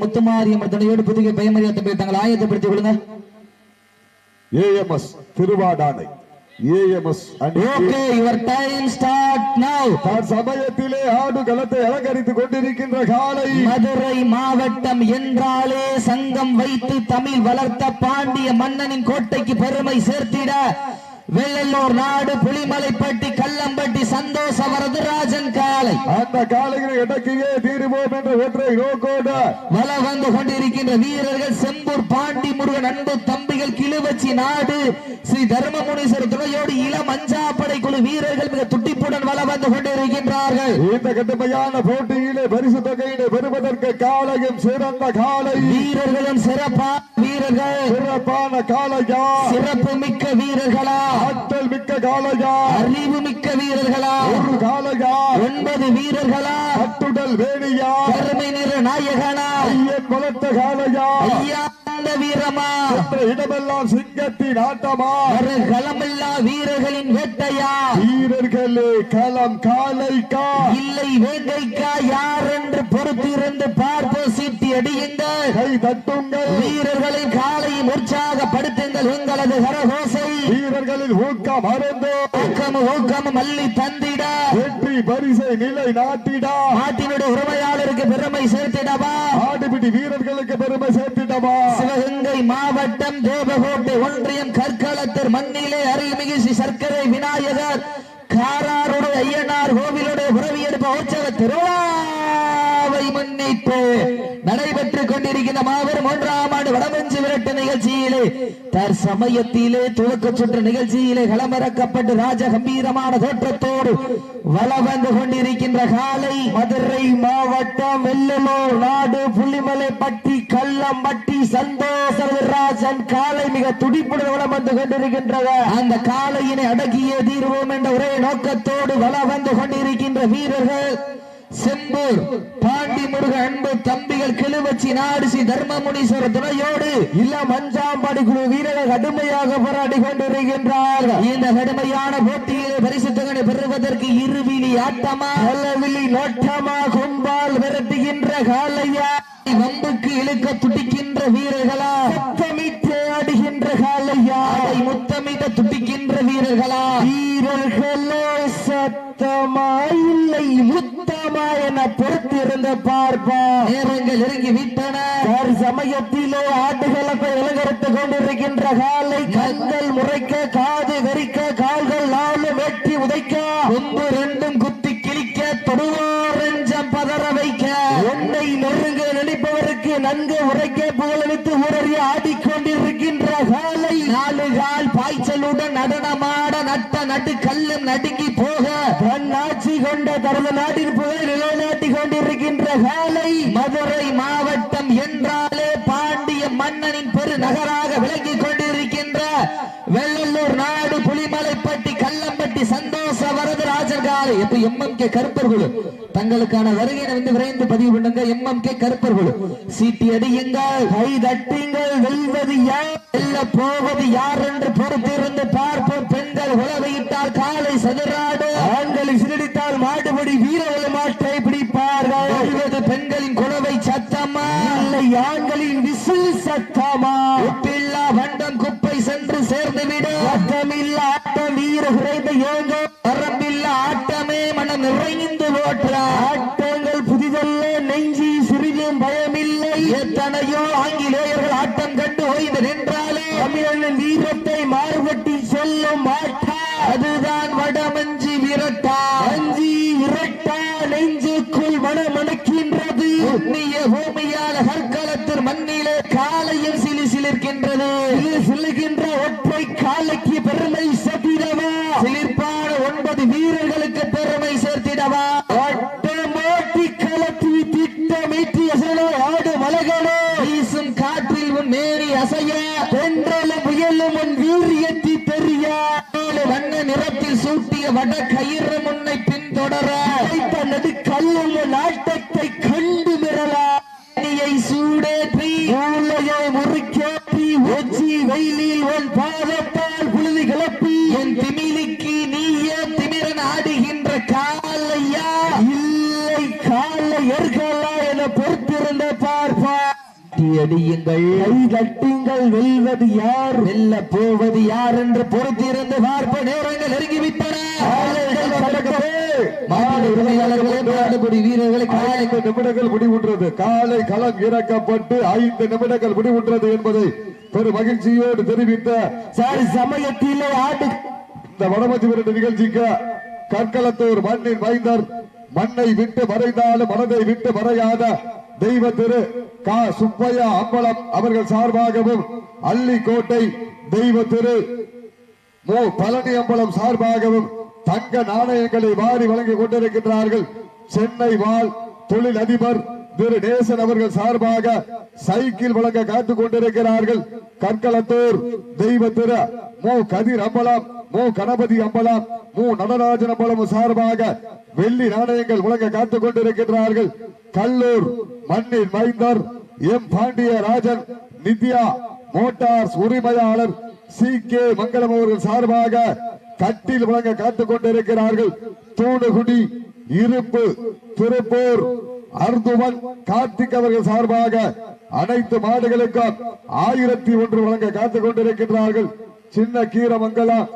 முத்துமாரியம்மன் துணையோடு புதிய பயமறியாத்த போய் தங்களை ஆயத்தப்படுத்திக் கொள்ளுங்க. AMS Thiruvadanai. AMS okay your time start now சமயத்திலே ஆடு களத்தை அலங்கரித்துக் கொண்டிருக்கின்ற காலை. மதுரை மாவட்டம் என்றாலே சங்கம் வைத்து தமிழ் வளர்த்த பாண்டிய மன்னனின் கோட்டைக்கு பெருமை சேர்த்திட. வெள்ளலூர் நாடு புலிமலைப்பட்டி கல்லம்பட்டி சந்தோஷ வரதராஜன் காலை. அந்த காலையில் இடக்கையே தீருவோம் என்ற ஒற்றை நோக்கோடு. வல வந்து கொண்டிருக்கின்ற வீரர்கள் செம்பூர் பாண்டி முருகன் அன்பு தம்பிகள் கிளுவச்சி நாடு ஸ்ரீ தர்மமுனீஸ்வரர் துணையோடு இளம் அஞ்சாப்படை குழு வீரர்கள் மிக துட்டிப்புடன் வல வந்து கொண்டிருக்கின்றார்கள். இந்த கடுமையான போட்டியிலே பரிசு தொகையினை பெறுவதற்கு காலையும் சிறந்த காலை வீரர்களும் சிறப்பா வீரர்கள். சிறப்பான காலையா சிறப்பு மிக்க வீரர்களா? ஆற்றல் மிக்க காலையா அறிவு மிக்க வீரர்களா? ஒரு காலையா ஒன்பது வீரர்களா? கட்டுடல் வேணியா? கருமை நிற நாயகனா? ஐயன் வளர்த்த காலையா ஐயா! அந்த வீரமா? இடமெல்லாம் சிங்கத்தின் ஆட்டமா? களமில்லா வீரர்களின் வேட்டையா? வீரர்களே களம் காலைக்கா? இல்லை வேங்கைக்கா யார் என்று பொறுத்திருந்து பார்ப்போம் சீட்டி அடியுங்கள். கை தட்டுங்கள். வீரர்களின் காலையும் உற்சாகப்படுத்துங்கள் எங்களது கரகோசை. வீரர்களின் ஊக்கம் அருந்தோ. ஊக்கம் ஊக்கம் மல்லி தந்திட. வெற்றி பரிசை நிலை நாட்டிடா. நாட்டினுடைய உரிமையாளருக்கு பெருமை சேர்த்திடவா? ஆடுபிடி வீரர்களுக்கு பெருமை சேர்த்திடவா? சிவகங்கை மாவட்டம் தேவகோட்டை ஒன்றியம் கற்களத்தர் மண்ணிலே அருள்மிகு சர்க்கரை விநாயகர். காராருடைய ஐயனார் கோவிலுடைய உறவி எடுப்ப உற்சவ திருவிழாவை முன்னிட்டு நடைபெற்றுக் கொண்டிருக்கின்ற மாபெரும் மூன்றாம் ஆண்டு வடமஞ்சு விரட்டு நிகழ்ச்சியிலே தற்சமயத்திலே துவக்க சுற்று நிகழ்ச்சியிலே களமிறக்கப்பட்டு ராஜ கம்பீரமான தோற்றத்தோடு வள வந்து கொண்டிருக்கின்ற காலை மதுரை மாவட்டம் வெள்ளலூர் நாடு புள்ளிமலைப்பட்டி சந்தோஷ சந்தோஷராஜன் காலை மிக துடிப்புடன் வளம் வந்து கொண்டிருக்கின்றவர். அந்த காலையினை அடக்கியே தீர்வோம் என்ற ஒரே நோக்கத்தோடு வள வந்து கொண்டிருக்கின்ற வீரர்கள் செம்பூர் பாண்டி முருக அன்பு தம்பிகள் கிளுவச்சி நாடு ஸ்ரீ தர்மமுனீஸ்வர துணையோடு இல்ல மஞ்சாம்பாடி குழு வீரர்கள் கடுமையாக போராடி கொண்டிருக்கின்றார்கள். இந்த கடுமையான போட்டியில் பரிசு தொகை பெறுவதற்கு இருவிழி ஆட்டமா நல்லவிழி நோட்டமா கும்பால் விரட்டுகின்ற காலையா வம்புக்கு இழுக்க துடிக்கின்ற வீரர்களா நேரங்கள் இறங்கி விட்டன சமயத்திலே ஆட்டுகளத்தை இலங்கரித்துக் கொண்டிருக்கின்ற காலை கண்கள் முறைக்க காது வெறிக்க கால்கள் நாலு வெட்டி உதைக்க ஒன்று ரெண்டும் குத்தி கிழிக்க தொடுவோர் பதற வைக்க. உன்னை நெருங்க நினைப்பவருக்கு நன்கு உரைக்க புகழளித்து ஊரறி ஆடிக்கொண்டிருக்கின்ற காலை நாலு கால் பாய்ச்சலுடன் நடனமாட நட்ட நட்டு கல்லும் நடுங்கி போக. தன் ஆட்சி கொண்ட தரது நாட்டின் புகழ் நிலைநாட்டி கொண்டிருக்கின்ற காலை நகராக விளங்கிக் கொண்டிருக்கின்ற வெள்ளலூர் நாடு புலிமலைப்பட்டி கல்லம்பட்டி சந்தோஷ வரதராஜன் காலை இப்ப எம்எம் கே கருப்பர் குழு தங்களுக்கான வருகையை வந்து விரைந்து பதிவு பண்ணுங்க. எம்எம் கே கருப்பர் குழு சீட்டி அடியுங்கள் கை தட்டுங்கள் வெல்வது யார்? வெல்ல போவது யார் என்று பொறுத்திருந்து பார்ப்போம். பெண்கள் உழவையிட்டால் காலை சதுராடு. ஆண்களை சிறடித்தால் மாடுபடி வீரர்கள் பெண்களின் குழவை சத்தமா? இல்லை ஆண்களின் விசில் சத்தமா? உப்பில்லா வண்டம் குப்பை சென்று சேர்ந்து விடு அட்டமில்ல ஆட்டம் வீர குறைந்த ஏங்க. வரம்பில்ல ஆட்டமே மனம் நிறைந்து ஓற்ற ஆட்டங்கள் புதிதல்ல நெஞ்சி சிறிதும் பயமில்லை. எத்தனையோ ஆங்கிலேயர்கள் ஆட்டம் கண்டு ஓய்ந்து நின்றாலே. தமிழனின் வீரத்தை மாறுபட்டி சொல்லும் மாட்டா அதுதான் வடமஞ்சி விரட்டா அஞ்சி விரட்டா நெஞ்சுக்குள் மனமணக்கின்றது புண்ணிய பூமியால கற்களத்தில் மண்ணிலே காலையும் சிலி சிலிர்க்கின்றது. சிலி சிலுகின்ற ஒற்றை காலைக்கு பெருமை சேர்த்திடவா? சிலிர்ப்பான ஒன்பது வீரர்களுக்கு பெருமை சேர்த்திடவா? ஒட்டமோட்டி களத்தி திட்டமிட்டு அசலோ ஆடு மலகளோ. வீசும் காற்றில் உன் மேரி அசைய? தென்றலும் புயலும் உன் வீரியத்தி தெரிய? வண்ண நிறத்தில் சூட்டிய வட கயிறு முன்னை பின்தொடர. வைத்த நடுக்கல்லும் உன் ஆட்டத்தை கண்டு மிரளா நீயை சூடேற்றி ஊழையை முறுக்கேற்றி ஒச்சி வெயிலில் உன் பாதத்தால் புழுதி கிளப்பி என் திமிலிக்கு நீயே திமிரன் ஆடுகின்ற காலையா இல்லை காலை எர்களா என பொறுத்திருந்த பார்ப்பா தட்டி அடியுங்கள் கை வெல்வது யார்? வெல்ல போவது யார் என்று பொறுத்திருந்து பார்ப்ப நேரங்கள் நெருங்கிவிட்டன. நிமிடங்கள் முடிவுற்றது. காலை களம் இறக்கப்பட்டு ஐந்து நிமிடங்கள் முடிவுற்றது என்பதை பெரும் மகிழ்ச்சியோடு தெரிவித்த சார் சமயத்திலே ஆடு இந்த வடமஞ்சி விரட்டு நிகழ்ச்சிக்கு கற்களத்தூர் மண்ணின் மைந்தர் மண்ணை விட்டு மறைந்தாலும் மனதை விட்டு மறையாத தெய்வ திரு கா சுப்பையா அம்பலம் அவர்கள் சார்பாகவும் அள்ளிக்கோட்டை தெய்வ திரு மு. பழனி அம்பலம் சார்பாகவும் தங்க நாணயங்களை வாரி வழங்கிக் கொண்டிருக்கின்றார்கள். சென்னை வாழ் தொழில் அதிபர் திரு. நேசன் அவர்கள் சார்பாக சைக்கிள் வழங்க காத்துக் கொண்டிருக்கிறார்கள். கற்களத்தூர் தெய்வ திரு மு. கதிர் அம்பலம் மு. கணபதி அம்பலம் மு. நடராஜன் அம்பலம் சார்பாக வெள்ளி நாணயங்கள் முழங்க காத்துக் கொண்டிருக்கின்றார்கள். கல்லூர் மண்ணின் மைந்தர் எம். பாண்டியராஜன் நித்யா மோட்டார்ஸ் உரிமையாளர் சி. கே. மங்களம் அவர்கள் சார்பாக கட்டில் வழங்க காத்துக் கொண்டிருக்கிறார்கள். தூணுகுடி இருப்பு திருப்பூர் அர்துவன் கார்த்திக் அவர்கள் சார்பாக அனைத்து மாடுகளுக்கும் ஆயிரத்தி ஒன்று வழங்க காத்துக் கொண்டிருக்கின்றார்கள். சின்ன கீரமங்கலம்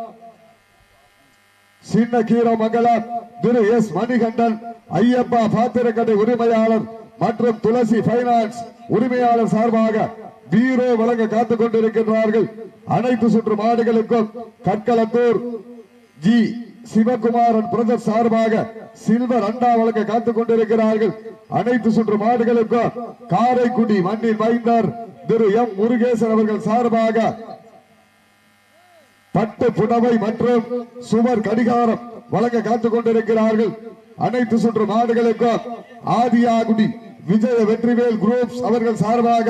சின்ன கீரோ கீரமங்கலம் திரு எஸ் மணிகண்டன் ஐயப்பா பாத்திரக்கடை உரிமையாளர் மற்றும் துளசி பைனான்ஸ் உரிமையாளர் சார்பாக பீரோ வழங்க காத்துக் கொண்டிருக்கின்றார்கள். அனைத்து சுற்று மாடுகளுக்கும் கற்களத்தூர் ஜி. சிவகுமாரன் பிரதர் சார்பாக சில்வர் அண்டா வழங்க காத்துக் கொண்டிருக்கிறார்கள். அனைத்து சுற்று மாடுகளுக்கும் காரைக்குடி மண்ணின் மைந்தர் திரு எம் முருகேசன் அவர்கள் சார்பாக பட்டு புடவை மற்றும் சுவர் கடிகாரம் வழங்க காத்துக் கொண்டிருக்கிறார்கள் அனைத்து சுற்று மாடுகளுக்கும் ஆதியாகுடி விஜய வெற்றிவேல் குரூப்ஸ் அவர்கள் சார்பாக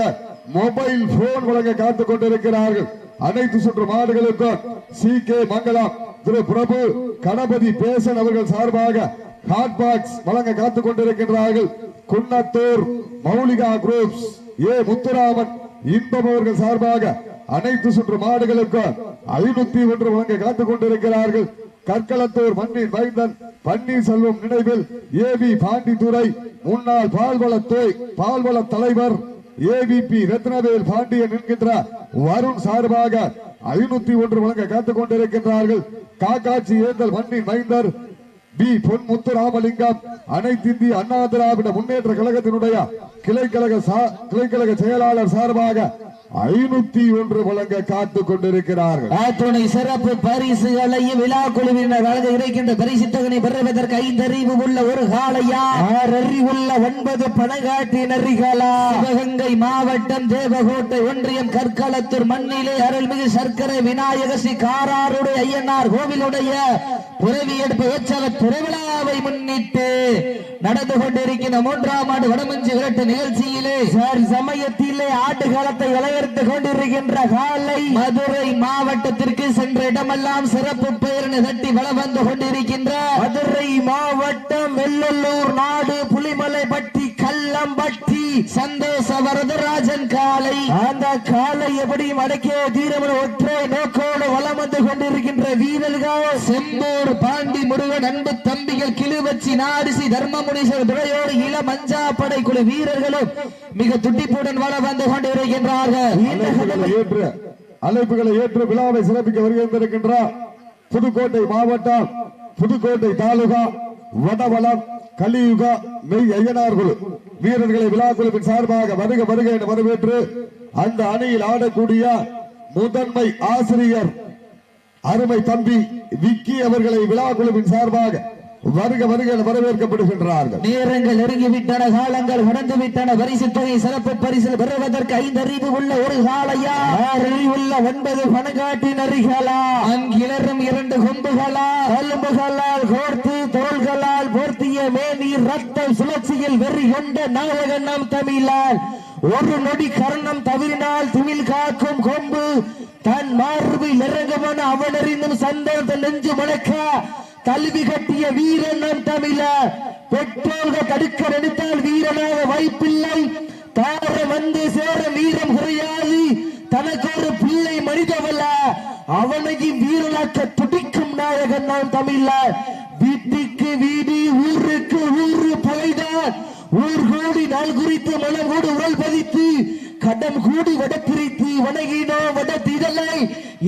மொபைல் போன் வழங்க காத்துக் கொண்டிருக்கிறார்கள் அனைத்து சுற்று மாடுகளுக்கும் சி கே மங்கலம் திரு பிரபு கணபதி பேசன் அவர்கள் சார்பாக ஹாட் பாக்ஸ் வழங்க காத்துக் கொண்டிருக்கின்றார்கள் குன்னத்தூர் மௌலிகா குரூப்ஸ் ஏ முத்துராமன் இன்பம் அவர்கள் சார்பாக அனைத்து சுற்று மாடுகளுக்கு ஐநூத்தி ஒன்று வழங்க காத்துக் கொண்டிருக்கிறார்கள். கற்களத்தூர் மண்ணின் பன்னீர் செல்வம் நினைவில் ஏ வி பாண்டித்துறை முன்னாள் பால்வளத்துறை பால்வள தலைவர் ஏவிபி ரத்னவேல் பாண்டியன் என்கின்ற வருண் சார்பாக ஐநூத்தி ஒன்று வழங்க காத்துக் கொண்டிருக்கின்றார்கள். காக்காட்சி ஏந்தல் மண்ணின் மைந்தர் பி. பொன் முத்துராமலிங்கம் அனைத்து இந்திய அண்ணா திராவிட முன்னேற்ற கழகத்தினுடைய கிளைக்கழக கிளை கிளைக்கழக செயலாளர் சார்பாக ஐநூத்தி ஒன்று வழங்க காத்துக் கொண்டிருக்கிறார்கள். ஆத்துணை சிறப்பு பரிசுகளையும் விழா குழுவினர் வழங்க இருக்கின்ற பரிசு தொகனை பெறுவதற்கு ஐந்தறிவு உள்ள ஒரு காளையா? ஆறறிவுள்ள ஒன்பது பணங்காட்டி நரிகளா சிவகங்கை மாவட்டம் தேவகோட்டை ஒன்றியம் கற்களத்தூர் மண்ணிலே அருள்மிகு சர்க்கரை விநாயக ஸ்ரீ காராருடைய ஐயனார் கோவிலுடைய புறவி எடுப்பு உற்சவ திருவிழாவை முன்னிட்டு நடந்து கொண்டிருக்கின்ற மூன்றாம் ஆண்டு வடமஞ்சு விரட்டு நிகழ்ச்சியிலே சார் சமயத்திலே ஆட்டுக்காலத்தை வளையறுத்துக் கொண்டிருக்கின்ற காலை மதுரை மாவட்டத்திற்கு சென்ற இடமெல்லாம் சிறப்பு பெயரினை தட்டி வளம் வந்து கொண்டிருக்கின்ற மதுரை மாவட்டம் வெள்ளலூர் நாடு புலிமலைப்பட்டி கல்லம்பட்டி சந்தோஷ வரதராஜன் காலை. அந்த காலை எப்படியும் அடக்கிய தீரமன ஒற்றை நோக்கோடு வளம் வந்து கொண்டிருக்கின்ற வீரர்கள் செம்பூர் பாண்டி முருகன் அன்பு தம்பிகள் கிளுவச்சி நாரிசி தர்மமுனீஸ்வரர் துறையோடு இள மஞ்சா படை குழு வீரர்களும் மிக துட்டிப்புடன் வளம் வந்து கொண்டிருக்கின்றார்கள். அழைப்புகளை ஏற்று அழைப்புகளை ஏற்று விழாவை சிறப்பிக்க வருகின்றிருக்கின்றார் புதுக்கோட்டை மாவட்டம் புதுக்கோட்டை தாலுகா வடவளம் கலியுகா மெய் ஐயனார்கள் வீரர்களை விழா குழுவின் சார்பாக வருக வருக என வரவேற்று அந்த அணியில் ஆடக்கூடிய முதன்மை ஆசிரியர் அருமை தம்பி விக்கி அவர்களை விழா குழுவின் சார்பாக வருக வருக என வரவேற்கப்படுகின்றார்கள். நேரங்கள் நெருங்கிவிட்டன காலங்கள் கடந்து விட்டன பரிசு தொகை சிறப்பு பரிசில் பெறுவதற்கு ஐந்து அறிவு உள்ள ஒரு காலையா அறிவுள்ள ஒன்பது பணக்காட்டி நரிகளா அங்கிலரும் இரண்டு கொம்புகளா? கொலும்புகளால் கோர்த்து தோள்களால் போர்த்திய மேனீர் ரத்தம் சுழற்சியில் வெறி கொண்ட நாயகன் நம் தமிழால். ஒரு நொடி கர்ணம் தவிரினால் திமில் காக்கும் கொம்பு. தன் மார்பில் இறங்கவன அவனறிந்தும் சந்தோஷம் நெஞ்சு முழக்க கல்வி கட்டிய வீரன் நம் தமிழர் பெற்றோர்கள் தடுக்க நினைத்தால் வீரனாக வாய்ப்பில்லை. தார வந்து சேர வீரம் குறையாது. தனக்கு ஒரு பிள்ளை மனிதவல்ல. அவனையும் வீரனாக்க துடிக்கும் நாயகன் நாம் தமிழர் வீட்டுக்கு வீடு ஊருக்கு ஊரு பகைதான் ஊர் கூடி நாள் குறித்து மனம் கூடு உடல் பதித்து மனம் கூடி வடத்திரித்து வணங்கினோ வடத்திரலை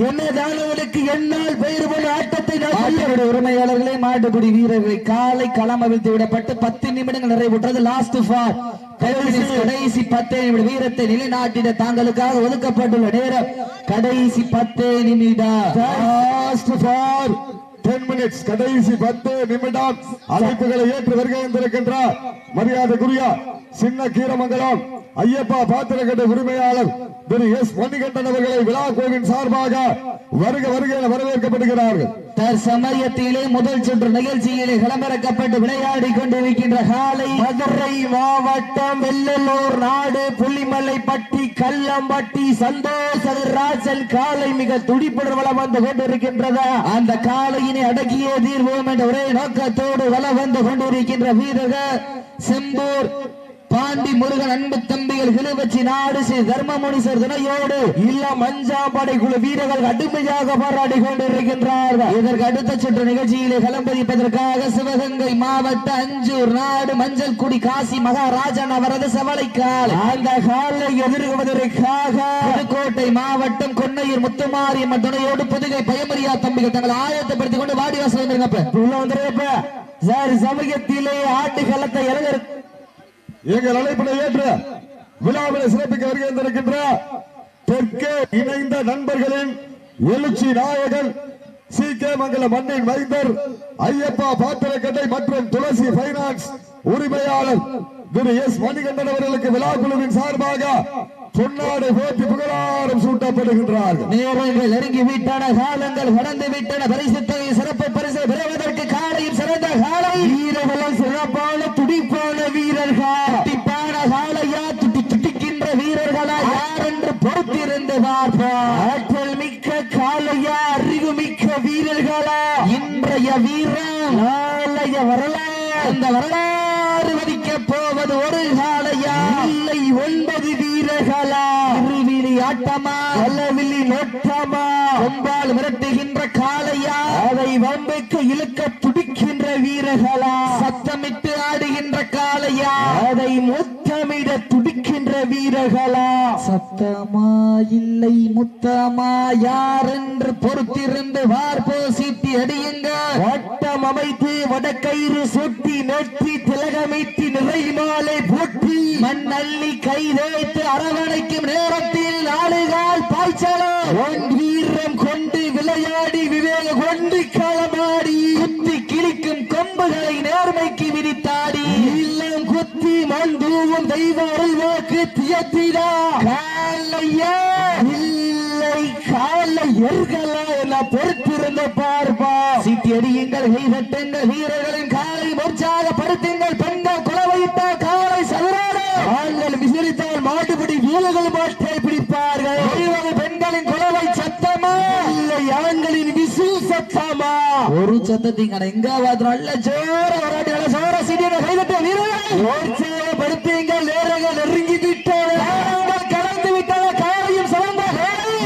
என்னதானவனுக்கு என்னால் பெயர் போல ஆட்டத்தை மாட்டுக்குடி உரிமையாளர்களே மாட்டுக்குடி வீரர்களை காலை களம் அவிழ்த்து விடப்பட்டு பத்து நிமிடங்கள் நிறைவுற்றது. லாஸ்ட் ஃபார் கடைசி பத்தே நிமிட வீரத்தை நிலைநாட்டிட தாங்களுக்காக ஒதுக்கப்பட்டுள்ள நேரம். கடைசி பத்தே நிமிடம். லாஸ்ட் ஃபார் டென் மினிட்ஸ் கடைசி பத்து நிமிடம். அழைப்புகளை ஏற்று வருகை வந்திருக்கின்றார் மரியாதைக்குரிய சின்ன கீரமங்கலம் ஐயப்பா பாத்திரக்கட்டை உரிமையாளர் திரு எஸ் மணிகண்டன் அவர்களை விழா கோவின் சார்பாக வருக வருக வரவேற்கப்படுகிறார்கள். தற்சமயத்திலே முதல் சுற்று நிகழ்ச்சியிலே களமிறக்கப்பட்டு விளையாடி கொண்டிருக்கின்ற காலை மதுரை மாவட்டம் வெள்ளலூர் நாடு புள்ளிமலை பட்டி கல்லம்பட்டி சந்தோஷ் ராஜன் காலை மிக துடிப்புடன் வளம் வந்து கொண்டிருக்கின்றது. அந்த காலையின் அடக்கியே தீர்வோம் என்ற ஒரே நோக்கத்தோடு வள வந்து கொண்டிருக்கின்ற வீரர்கள் செம்பூர் பாண்டி முருகன் அன்பு தம்பிகள் கிளிவச்சி நாடு ஸ்ரீ சார் துணையோடு இல்ல மஞ்சாம்படை குழு வீரர்கள் கடுமையாக போராடி கொண்டிருக்கின்றார்கள். இதற்கு அடுத்த சுற்று நிகழ்ச்சியிலே கலம்பதிப்பதற்காக சிவகங்கை மாவட்ட அஞ்சூர் நாடு மஞ்சள் குடி காசி மகாராஜன் அவரது செவலைக்கால். அந்த காலை எதிர்கொள்வதற்காக புதுக்கோட்டை மாவட்டம் கொன்னையூர் முத்துமாரியம்மன் துணையோடு புதுகை பயமரியா தம்பிகள் தங்களை ஆயத்தப்படுத்திக் கொண்டு வாடிவாசல் வந்துருங்கப்ப உள்ள வந்துருங்கப்ப சார் சமூகத்திலே ஆட்டு கலத்தை இளைஞர் எங்கள் அழைப்பினை ஏற்று விழாவினை சிறப்பிக்க வருகை வந்திருக்கின்ற தெற்கே இணைந்த நண்பர்களின் எழுச்சி நாயகன் சி. கே. மங்கல மண்ணின் மைந்தர் ஐயப்பா பாத்திரக்கட்டை மற்றும் துளசி பைனான்ஸ் உரிமையாளர் திரு எஸ். மணிகண்டன் அவர்களுக்கு விழா குழுவின் சார்பாக பொன்னாடை போட்டி புகழாரம் சூட்டப்படுகின்றார்கள். நேரங்கள் நெருங்கி விட்டன காலங்கள் கடந்து விட்டன பரிசு தொகை சிறப்பு பரிசு பெறுவதற்கு காலையும் சிறந்த காலை. வீரர்கள் சிறப்பான துடிப்பான வீரர்களா மிக்க காலையா அறிவு மிக்க வீரர்களா? வரலாறு. அந்த வரலாறு வதிக்க போவது ஒரு காலையா இல்லை ஒன்பது வீரர்களா? இருவிழி ஆட்டமா? அல்லவிழி நோட்டமா? கொம்பால் மிரட்டுகின்ற காலையா அதை வம்பைக்கு இழுக்க துடிக்கின்ற வீரர்களா? காளையா அதை முத்தமிட துடிக்கின்ற வீரர்களா? சத்தமா இல்லை முத்தமா? யார் என்று பொறுத்திருந்து வார்போ சீட்டி அடியுங்க? வட்டம் அமைத்து வடக்கயிறு சுட்டி நெற்றி திலகமிட்டு நிறை மாலை போட்டி மண் அள்ளி கை தேய்த்து அரவணைக்கும் நேரத்தில் நாடுகால் பாய்ச்சலும் ஒன் வீரம் கொண்டு விளையாடி விவேக கொண்டு களமாடி. குத்தி கிழிக்கும் கொம்புகளை நேர்மைக்கு மண் தூவும் தெய்வ அருள்வாக்கு தியத்திடா காலையா. இல்லை காலை எர்களா என பொறுத்திருந்த பார்ப்பா. சீட்டி அடியுங்கள் கைதட்டுங்கள் வீரர்களின் காலை உற்சாகப்படுத்துங்கள் பெண்கள் குலவையிட்ட காலை சதுராட ஆண்கள் விசிறித்தால் மாட்டுப்பிடி வீரர்கள் மாட்டை பிடிப்பார்கள். பெண்களின் குலவை சத்தமா? இல்லை ஆண்களின் விசு சத்தமா? ஒரு சத்தத்திங்க எங்க வாத்து நல்ல ஜோர வராட்டி நல்ல ஜோர சீட்டியோட கைதட்ட வீரர்கள். உற்சாகப்படுத்துங்கள் நேரங்கள் விட்டன கலந்து விட்டன காலையும் சிறந்த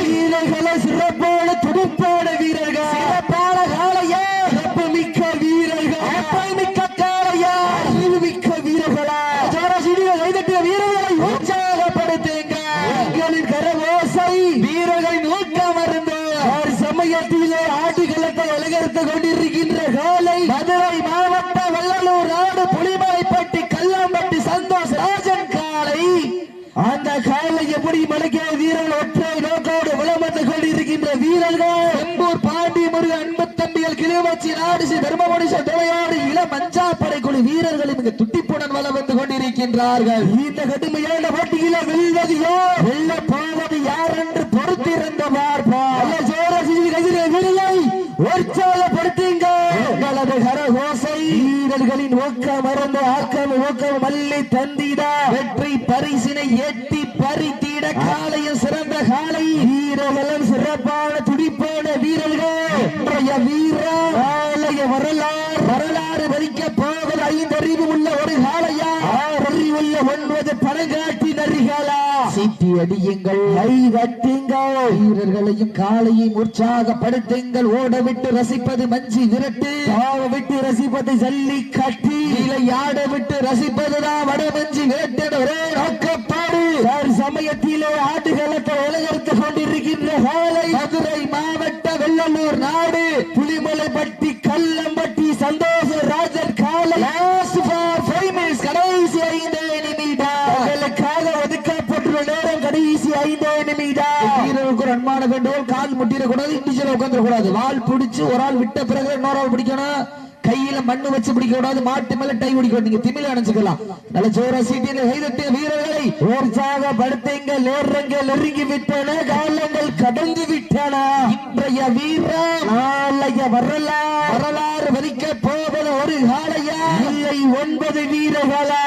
வீரர்களை சிறப்பான துடுப்பான வீரர்கள் சிறப்பான காளையா சிறப்பு மிக்க வீரர்கள் அப்பல் மிக்க காளையா அறிவு மிக்க வீரர்களா ஜோரசிடிய கைதட்டிய வீரர்களை உற்சாகப்படுத்துங்க எங்களின் கரவோசை வீரர்களின் ஊக்கம் அருந்து ஒரு சமயத்திலே ஆட்டுகளத்தை அலங்கரித்து கொண்டிருக்கின்ற காலை மதுரை மாவட்ட வள்ளலூர் நாடு புலிமலைப்பட்டி கல்லாம்பட்டி சந்தோஷ் ராஜன் காலை அந்த காலை எப்படி வீரர்கள் ஒற்றை நோக்கோடு வளம் கொண்டிருக்கின்ற வீரர்கள். செம்பூர் பாண்டி முருக அன்பு தம்பிகள் கிளிவச்சி நாடிசி தர்மபுரிச துணையோடு இள மஞ்சா குழு வீரர்கள் மிக துட்டிப்புடன் வளம் வந்து கொண்டிருக்கின்றார்கள். இந்த கடுமையான போட்டியில வெல்வது யார் வெல்ல போவது யார் என்று பொறுத்திருந்த பார்ப்பா வீரரை உற்சாகப்படுத்துங்க உங்களது கரகோசை. வீரர்களின் ஊக்கம் மருந்து ஆக்கம் ஊக்கம் மல்லி தந்திட. வெற்றி பரிசினை எட்டி பறி வீரர்களும் சிறப்பான துடிப்பான வீரர்கள். இன்றைய வீரர் வரலாறு வரலாறு வரிக்க போவது ஐந்து அறிவு உள்ள ஒரு காலையா அறிவுள்ள ஒன்பது பழங்காட்டி சீட்டி அடியுங்கள் கை தட்டுங்கள். வீரர்களையும் காலையும் உற்சாகப்படுத்துங்கள். ஓட விட்டு ரசிப்பது மஞ்சி விரட்டு. தாவ விட்டு ரசிப்பது ஜல்லி கட்டி விளையாட விட்டு ரசிப்பதுதான் வடமஞ்சி விரட்டு ஒரே நோக்கப்பாடு. சமயத்திலே ஆடுகளத்தை உலகர்த்து கொண்டிருக்கின்ற காலை மதுரை மாவட்ட வெள்ளலூர் நாடு. புலிமலைப்பட்டி கல்லம்பட்டி சந்தோஷ ராஜன் காலை Last for five minutes. கடைசி ஐந்து நிமிடம் உங்களுக்காக ஒதுக்கப்பட்டுள்ள நேரம் கடைசி ஐந்து நிமிடம் வீரருக்கு ஒரு வேண்டுகோள் கால் முட்டிடக்கூடாது இண்டிஜுவல் உட்காந்துடக்கூடாது வால் பிடிச்சு ஒரு ஆள் விட்ட பிறகு இன்னொரு ஆள் பிடிக்கணும். கையில மண்ணு வச்சு பிடிக்க கூடாது மாட்டு மேல டை பிடிக்க நீங்க திமில அணைச்சுக்கலாம் நல்ல ஜோரா சீட்டில் கைதட்டிய வீரர்களை உற்சாகப்படுத்துங்க. நேரங்கள் நெருங்கி விட்டன காலங்கள் கடந்து விட்டன. இன்றைய வீரம் நாளைய வரலாறு. வரலாறு வலிக்க போவது ஒரு காலையா இல்லை ஒன்பது வீரர்களா?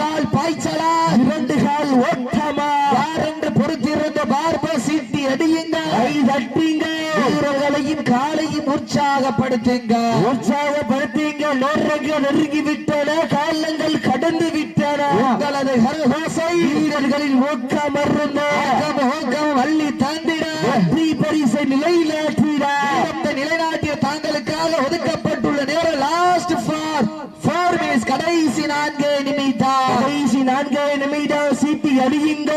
கால் பாய்ச்சலா? இரண்டு கால் ஓட்டமா? யார் என்று பொறுத்திருந்த பார்ப சீட்டி அடியே தட்டுங்க வீரர்களையும் காலையும் உற்சாகப்படுத்துங்க. உற்சாகப்படுத்துங்க நேரங்கள் நெருங்கி விட்டன காலங்கள் கடந்து விட்டன உங்களது கரகோசை வீரர்களின் ஊக்கம் மருந்த ஊக்கம் வள்ளி தாண்டிட. வெற்றி பரிசை நிலைநாட்டிட. நிலைநாட்டிய தாங்களுக்காக ஒதுக்கப்பட்டுள்ள நேரம் லாஸ்ட் ஃபார் ஃபோர் மினிட்ஸ் கடைசி நான்கு நிமிடம். கடைசி நான்கு நிமிடம் சீட்டி அடியுங்க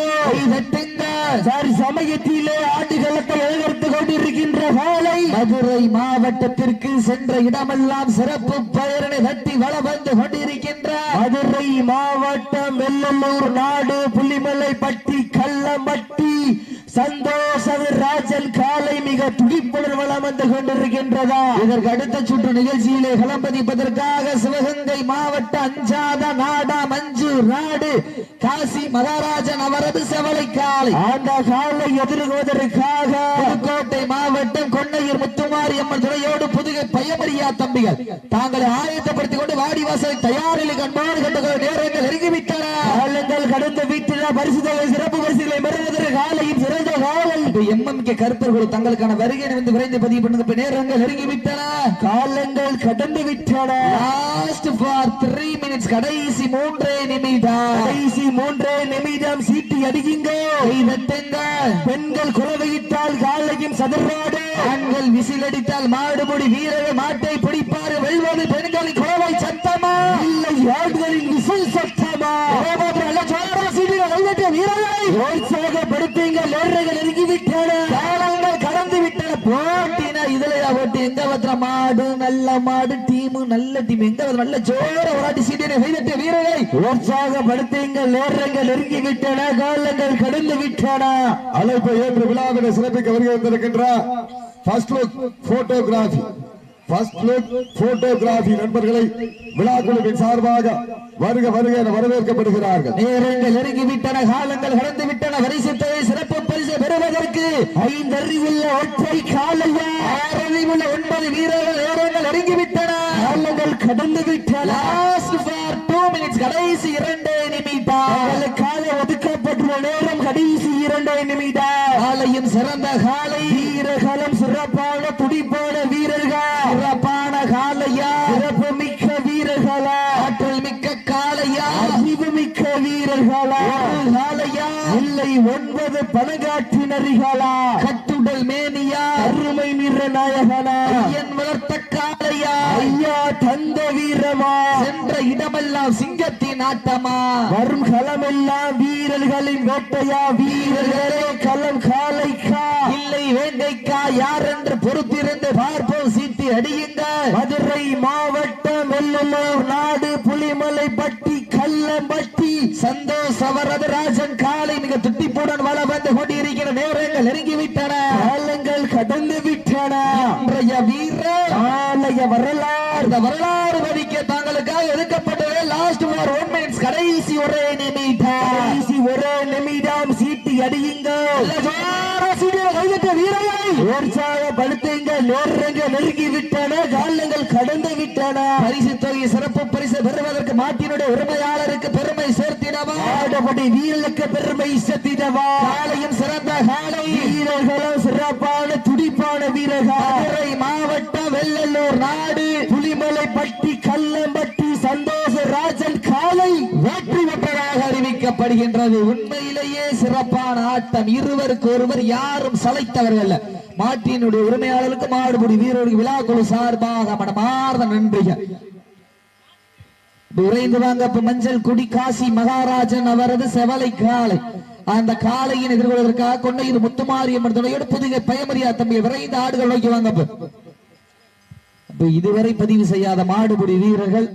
சார் சமயத்திலே ஆண்டுகளத்தை எழுகர்த்து கொண்டிருக்கின்ற காலை மதுரை மாவட்டத்திற்கு சென்ற இடமெல்லாம் சிறப்பு பெயரனை தட்டி வள வந்து கொண்டிருக்கின்ற மதுரை மாவட்டம் வெள்ளலூர் நாடு புலிமலை பட்டி கள்ளம்பட்டி சந்தோஷ ராஜன் காலை மிக துடிப்பு வந்து கொண்டிருக்கின்றதா? இதற்கு அடுத்த சுற்று நிகழ்ச்சியிலே களம்பதிப்பதற்காக சிவகங்கை மாவட்ட அஞ்சாத நாடா மஞ்சு நாடு காசி மகாராஜன் அவரது செவலை காலை. அந்த காலை எதிர்கொள்வதற்காக. புதுக்கோட்டை மாவட்டம் கொன்னையூர் முத்துமாரி அம்மன் துணையோடு புதுகை பயமரியா தம்பிகள். தாங்களை ஆயத்தப்படுத்திக் கொண்டு வாடிவாசலை தயாரில் கண்பாடு கண்டுகொள்ள நேரங்கள் நெருங்கிவிட்டன. கடந்து வீட்டில் பரிசு தொகை சிறப்பு பரிசுகளை பெறுவதற்கு காலையும் சிறந்த காலை எம்எம் கே கருப்பர்கள் தங்களுக்கான வருகை வந்து விரைந்து பதிவு பண்ணுங்க. நேரங்கள் நெருங்கி விட்டன காலங்கள் கடந்து விட்டன லாஸ்ட் ஃபார் த்ரீ மினிட்ஸ் கடைசி மூன்றே நிமிடம். கடைசி மூன்றே நிமிடம். சீட்டி அடிக்குங்க பெண்கள் குலவையிட்டால் காலையும் சதுர்நாடு ஆண்கள் விசிலடித்தால் மாடுபடி வீரர்கள் மாட்டை பிடிப்பாரு வெல்வது பெண்களின் குலவை சத்தமா? இல்லை ஆண்களின் விசில் சத்தமா? சீட்டில் கைவிட்ட வீரர்களை உற்சாகப்படுத்துங்க நேரங்கள் நெருங்கி விட்டன காலங்கள் கடந்து விட்டன போட்டினா இதுலயா போட்டி எங்க மாடு நல்ல மாடு டீம் நல்ல டீம் எங்க நல்ல ஜோர விளையாட்டு சீட்டினை கைவிட்ட வீரர்களை உற்சாகப்படுத்துங்க நேரங்கள் நெருங்கி விட்டன காலங்கள் கடந்து விட்டன அழைப்பை ஏற்று விழாவினை சிறப்பிக்க வருகை வந்திருக்கின்ற ஃபர்ஸ்ட் லுக் போட்டோகிராஃபி போட்டோகிராஃபி நண்பர்களை விழா குழுவின் சார்பாக வருக வருக என வரவேற்கப்படுகிறார்கள். நேரங்கள் நெருங்கி விட்டன காலங்கள் கடந்து விட்டன வரிசத்தை சிறப்பு பரிசு பெறுவதற்கு ஐந்து அறிவுள்ள ஒற்றை காலையா? ஆறு அறிவுள்ள ஒன்பது வீரர்கள் நேரங்கள் நெருங்கி விட்டன காலங்கள் கடந்து விட்டன கடைசி இரண்டே நிமிடம். காலை ஒதுக்கப்பட்டுள்ள நேரம் கடைசி இரண்டே நிமிடம். காலையும் சிறந்த காலை. வீரர்களும் சிறப்பான துடிப்பான வீரர்கள் சிறப்பான காலையா சிறப்பு மிக்க வீரர்களா ஆற்றல் மிக்க காளையா அறிவு மிக்க வீரர்களா ஒரு காளையா ஒன்பது பணங்காற்றினரிகளா கட்டுடல் மேனியா? அருமை நிற நாயகனா? ஐயன் வளர்த்த காளையா? ஐயா தந்த வீரமா? சென்ற இடமெல்லாம் சிங்கத்தின் ஆட்டமா? வரும் களமெல்லாம் வீரர்களின் வேட்டையா? வீரர்களே களம் காளைக்கா? இல்லை வேங்கைக்கா யார் என்று பொறுத்திருந்து பார்ப்போம் சீட்டி அடியுங்க மதுரை மாவட்டம் வெள்ளலூர் நாடு புலிமலை பட்டி கல்லம்பட்டி சந்தோஷ் அவரது ராஜன் காலை துட்டிப்புடன் வள வந்து கொண்டிருக்கிற நேரங்கள் நெருங்கி விட்டன காலங்கள் கடந்து விட்டன இன்றைய வீர ஆலய வரலாறு. இந்த வரலாறு பதிக்க தாங்களுக்காக ஒதுக்கப்பட்டது லாஸ்ட் ஒரு ஒன் மினிட்ஸ் கடைசி ஒரே நிமிடம். கடைசி ஒரே நிமிடம். சீட்டி அடியுங்க. வீரர்களை. உற்சாகப்படுத்துங்க. நேரங்கள் நெருங்கி விட்டன காலங்கள் கடந்து விட்டன பரிசு தொகை சிறப்பு பரிசு பெறுவதற்கு மாட்டினுடைய உரிமையாளருக்கு பெருமை சேர்த்திடவா ஆடப்படி வீரர்களுக்கு பெருமை சேர்த்திடவா காலையும் சிறந்த காலை வீரர்களும் சிறப்பான துடிப்பான வீரர்கள். மதுரை மாவட்டம் வெள்ளலூர் நாடு. புலிமலை பட்டி கல்லம்பட்டி சந்தோஷ ராஜன் காலை வெற்றி பெற்றதாக காணப்படுகின்றது உண்மையிலேயே சிறப்பான ஆட்டம். இருவருக்கு ஒருவர் யாரும் சளைத்தவர்கள். மாட்டினுடைய உரிமையாளருக்கு மாடுபடி வீரருக்கு விழாக்குழு சார்பாக மனமார்ந்த நன்றிகள். விரைந்து வாங்க மஞ்சள் குடி காசி மகாராஜன் அவரது செவலை காளை அந்த காளையின் எதிர்கொள்வதற்காக கொண்டையில் முத்துமாரியம்மன் துணையோடு புதுகை பயமரியா தம்பி விரைந்து ஆடுகள் நோக்கி வாங்க இதுவரை பதிவு செய்யாத மாடுபுடி வீரர்கள்